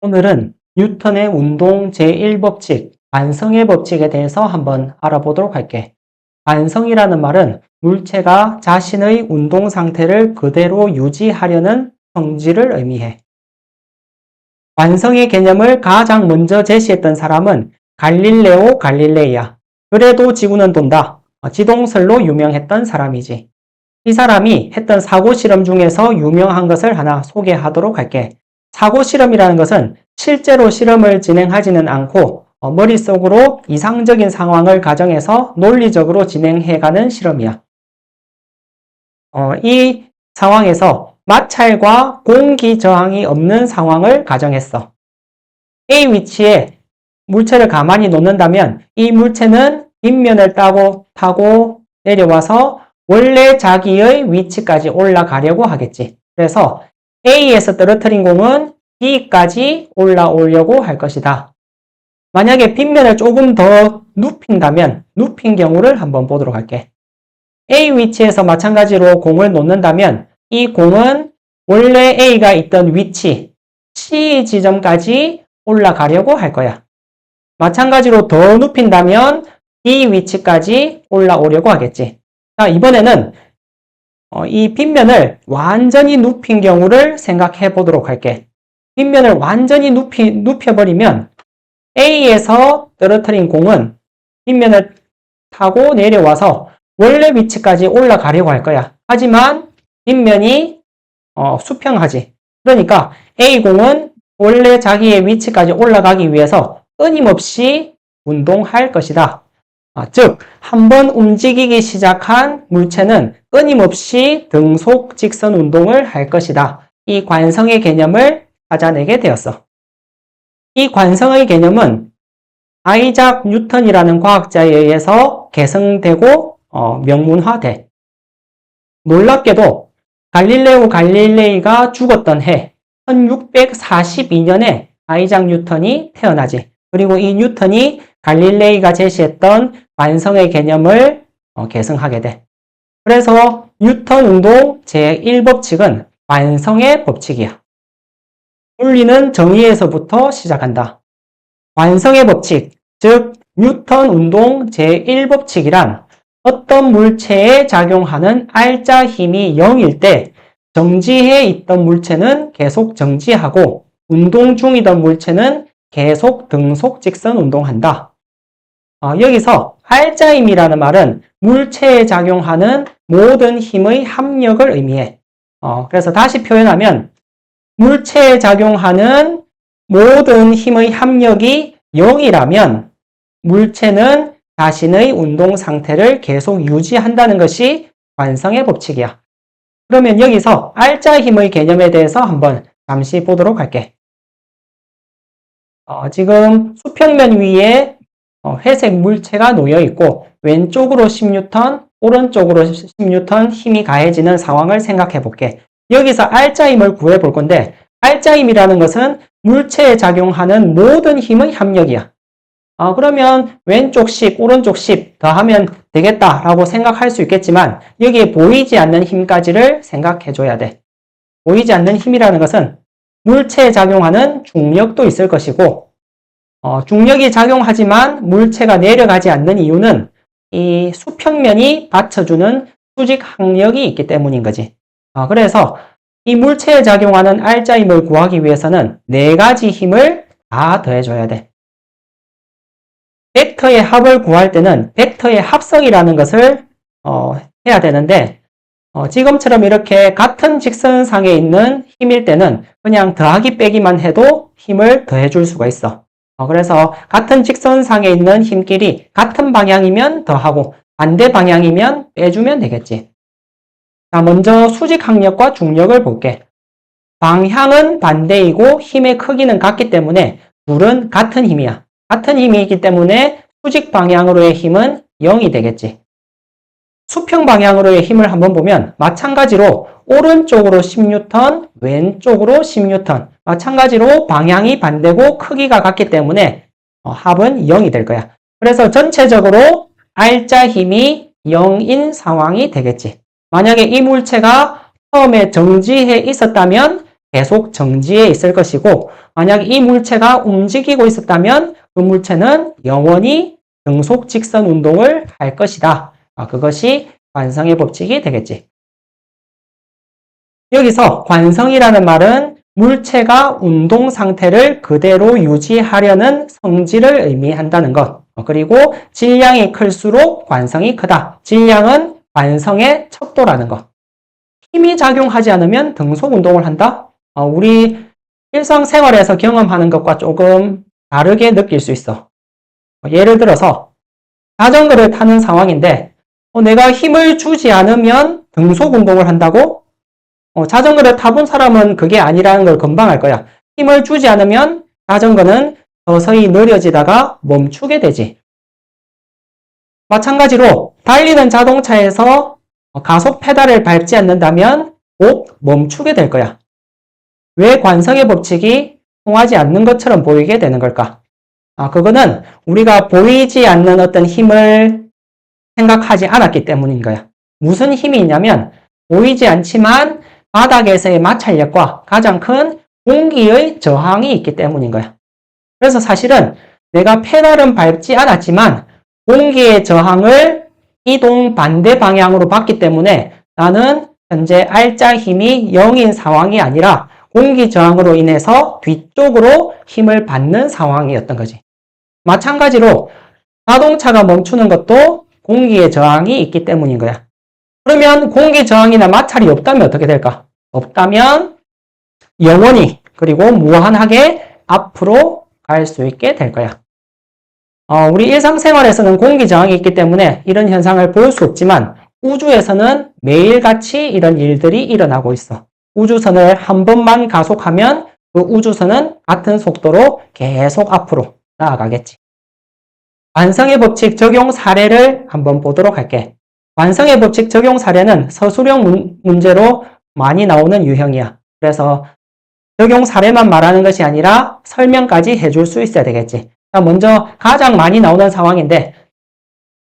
오늘은 뉴턴의 운동 제1법칙, 반성의 법칙에 대해서 한번 알아보도록 할게. 반성이라는 말은 물체가 자신의 운동 상태를 그대로 유지하려는 성질을 의미해. 반성의 개념을 가장 먼저 제시했던 사람은 갈릴레오 갈릴레이야. 그래도 지구는 돈다. 어, 지동설로 유명했던 사람이지. 이 사람이 했던 사고 실험 중에서 유명한 것을 하나 소개하도록 할게. 사고 실험이라는 것은 실제로 실험을 진행하지는 않고 어, 머릿속으로 이상적인 상황을 가정해서 논리적으로 진행해가는 실험이야. 어, 이 상황에서 마찰과 공기 저항이 없는 상황을 가정했어. A 위치에 물체를 가만히 놓는다면 이 물체는 뒷면을 따고 타고 내려와서 원래 자기의 위치까지 올라가려고 하겠지. 그래서 A에서 떨어뜨린 공은 B까지 올라오려고 할 것이다. 만약에 빗면을 조금 더 눕힌다면 눕힌 경우를 한번 보도록 할게. A 위치에서 마찬가지로 공을 놓는다면 이 공은 원래 A가 있던 위치 C 지점까지 올라가려고 할 거야. 마찬가지로 더 눕힌다면 B 위치까지 올라오려고 하겠지. 자, 이번에는 어, 이 빗면을 완전히 눕힌 경우를 생각해 보도록 할게. 빗면을 완전히 눕히, 눕혀버리면 A에서 떨어뜨린 공은 빗면을 타고 내려와서 원래 위치까지 올라가려고 할 거야. 하지만 빗면이 어, 수평하지. 그러니까 A공은 원래 자기의 위치까지 올라가기 위해서 끊임없이 운동할 것이다. 아, 즉, 한번 움직이기 시작한 물체는 끊임없이 등속 직선 운동을 할 것이다. 이 관성의 개념을 찾아내게 되었어. 이 관성의 개념은 아이작 뉴턴이라는 과학자에 의해서 개성되고 어, 명문화돼. 놀랍게도 갈릴레오 갈릴레이가 죽었던 해 1642년에 아이작 뉴턴이 태어나지. 그리고 이 뉴턴이 갈릴레이가 제시했던 관성의 개념을 어, 계승하게 돼. 그래서 뉴턴 운동 제1법칙은 관성의 법칙이야. 물리는 정의에서부터 시작한다. 관성의 법칙, 즉 뉴턴 운동 제1법칙이란 어떤 물체에 작용하는 알자 힘이 0일 때 정지해 있던 물체는 계속 정지하고 운동 중이던 물체는 계속 등속 직선 운동한다. 어, 여기서 알자힘이라는 말은 물체에 작용하는 모든 힘의 합력을 의미해. 어, 그래서 다시 표현하면 물체에 작용하는 모든 힘의 합력이 0이라면 물체는 자신의 운동 상태를 계속 유지한다는 것이 관성의 법칙이야. 그러면 여기서 알자 힘의 개념에 대해서 한번 잠시 보도록 할게. 어, 지금 수평면 위에 어, 회색 물체가 놓여 있고 왼쪽으로 10뉴턴, 오른쪽으로 10뉴턴 힘이 가해지는 상황을 생각해 볼게. 여기서 알자 힘을 구해 볼 건데 알자 힘이라는 것은 물체에 작용하는 모든 힘의 합력이야. 어, 그러면 왼쪽 10, 오른쪽 10 더하면 되겠다라고 생각할 수 있겠지만 여기에 보이지 않는 힘까지를 생각해 줘야 돼. 보이지 않는 힘이라는 것은 물체에 작용하는 중력도 있을 것이고 어, 중력이 작용하지만 물체가 내려가지 않는 이유는 이 수평면이 받쳐주는 수직 항력이 있기 때문인 거지. 어, 그래서 이 물체에 작용하는 알자 힘을 구하기 위해서는 네 가지 힘을 다 더해줘야 돼. 벡터의 합을 구할 때는 벡터의 합성이라는 것을 어, 해야 되는데 어, 지금처럼 이렇게 같은 직선상에 있는 힘일 때는 그냥 더하기 빼기만 해도 힘을 더해줄 수가 있어. 어, 그래서 같은 직선상에 있는 힘끼리 같은 방향이면 더하고 반대 방향이면 빼주면 되겠지. 자, 먼저 수직 항력과 중력을 볼게. 방향은 반대이고 힘의 크기는 같기 때문에 둘은 같은 힘이야. 같은 힘이기 때문에 수직 방향으로의 힘은 0이 되겠지. 수평 방향으로의 힘을 한번 보면 마찬가지로 오른쪽으로 10뉴턴, 왼쪽으로 10뉴턴. 마찬가지로 방향이 반대고 크기가 같기 때문에 어, 합은 0이 될 거야. 그래서 전체적으로 알자 힘이 0인 상황이 되겠지. 만약에 이 물체가 처음에 정지해 있었다면 계속 정지해 있을 것이고 만약 이 물체가 움직이고 있었다면 그 물체는 영원히 등속 직선 운동을 할 것이다. 아, 그것이 관성의 법칙이 되겠지. 여기서 관성이라는 말은 물체가 운동 상태를 그대로 유지하려는 성질을 의미한다는 것. 어, 그리고 질량이 클수록 관성이 크다. 질량은 관성의 척도라는 것. 힘이 작용하지 않으면 등속 운동을 한다? 어, 우리 일상생활에서 경험하는 것과 조금 다르게 느낄 수 있어. 어, 예를 들어서 자전거를 타는 상황인데 어, 내가 힘을 주지 않으면 등속 운동을 한다고? 어, 자전거를 타본 사람은 그게 아니라는 걸 금방 알 거야. 힘을 주지 않으면 자전거는 서서히 느려지다가 멈추게 되지. 마찬가지로 달리는 자동차에서 가속 페달을 밟지 않는다면 곧 멈추게 될 거야. 왜 관성의 법칙이 통하지 않는 것처럼 보이게 되는 걸까? 아, 그거는 우리가 보이지 않는 어떤 힘을 생각하지 않았기 때문인 거야. 무슨 힘이 있냐면 보이지 않지만 바닥에서의 마찰력과 가장 큰 공기의 저항이 있기 때문인 거야. 그래서 사실은 내가 페달은 밟지 않았지만 공기의 저항을 이동 반대 방향으로 받기 때문에 나는 현재 알짜 힘이 0인 상황이 아니라 공기 저항으로 인해서 뒤쪽으로 힘을 받는 상황이었던 거지. 마찬가지로 자동차가 멈추는 것도 공기의 저항이 있기 때문인 거야. 그러면 공기 저항이나 마찰이 없다면 어떻게 될까? 없다면 영원히 그리고 무한하게 앞으로 갈 수 있게 될 거야. 어, 우리 일상생활에서는 공기 저항이 있기 때문에 이런 현상을 볼 수 없지만 우주에서는 매일같이 이런 일들이 일어나고 있어. 우주선을 한 번만 가속하면 그 우주선은 같은 속도로 계속 앞으로 나아가겠지. 관성의 법칙 적용 사례를 한번 보도록 할게. 관성의 법칙 적용 사례는 서술형 문, 문제로 많이 나오는 유형이야. 그래서 적용 사례만 말하는 것이 아니라 설명까지 해줄 수 있어야 되겠지. 자, 먼저 가장 많이 나오는 상황인데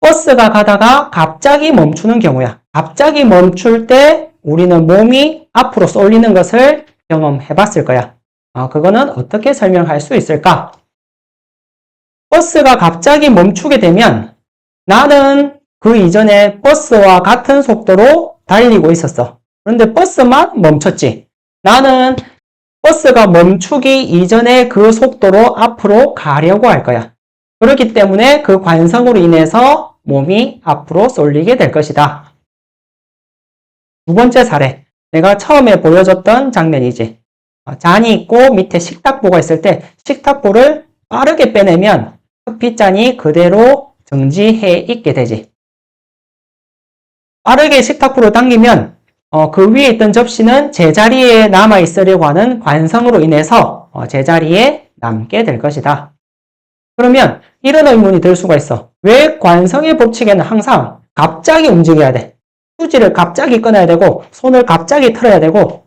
버스가 가다가 갑자기 멈추는 경우야. 갑자기 멈출 때 우리는 몸이 앞으로 쏠리는 것을 경험해 봤을 거야. 아, 그거는 어떻게 설명할 수 있을까? 버스가 갑자기 멈추게 되면 나는 그 이전에 버스와 같은 속도로 달리고 있었어. 그런데 버스만 멈췄지. 나는 버스가 멈추기 이전에 그 속도로 앞으로 가려고 할 거야. 그렇기 때문에 그 관성으로 인해서 몸이 앞으로 쏠리게 될 것이다. 두 번째 사례. 내가 처음에 보여줬던 장면이지. 어, 잔이 있고 밑에 식탁보가 있을 때 식탁보를 빠르게 빼내면 커피잔이 그대로 정지해 있게 되지. 빠르게 식탁보를 당기면 어, 그 위에 있던 접시는 제자리에 남아 있으려고 하는 관성으로 인해서 어, 제자리에 남게 될 것이다. 그러면 이런 의문이 들 수가 있어. 왜 관성의 법칙에는 항상 갑자기 움직여야 돼? 휴지를 갑자기 꺼내야 되고 손을 갑자기 틀어야 되고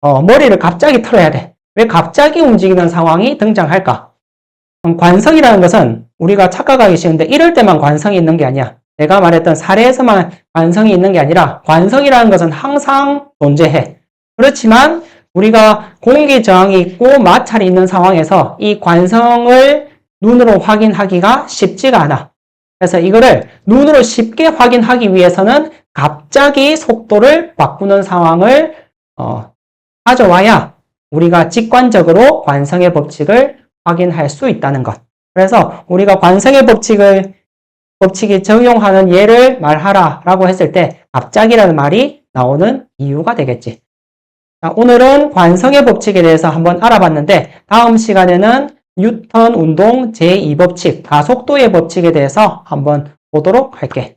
어, 머리를 갑자기 틀어야 돼. 왜 갑자기 움직이는 상황이 등장할까? 음, 관성이라는 것은 우리가 착각하기 쉬운데 이럴 때만 관성이 있는 게 아니야. 내가 말했던 사례에서만 관성이 있는 게 아니라 관성이라는 것은 항상 존재해. 그렇지만 우리가 공기 저항이 있고 마찰이 있는 상황에서 이 관성을 눈으로 확인하기가 쉽지가 않아. 그래서 이거를 눈으로 쉽게 확인하기 위해서는 갑자기 속도를 바꾸는 상황을 어, 가져와야 우리가 직관적으로 관성의 법칙을 확인할 수 있다는 것. 그래서 우리가 관성의 법칙을 법칙이 적용하는 예를 말하라 라고 했을 때 갑자기라는 말이 나오는 이유가 되겠지. 자, 오늘은 관성의 법칙에 대해서 한번 알아봤는데 다음 시간에는 뉴턴 운동 제2법칙 가속도의 법칙에 대해서 한번 보도록 할게.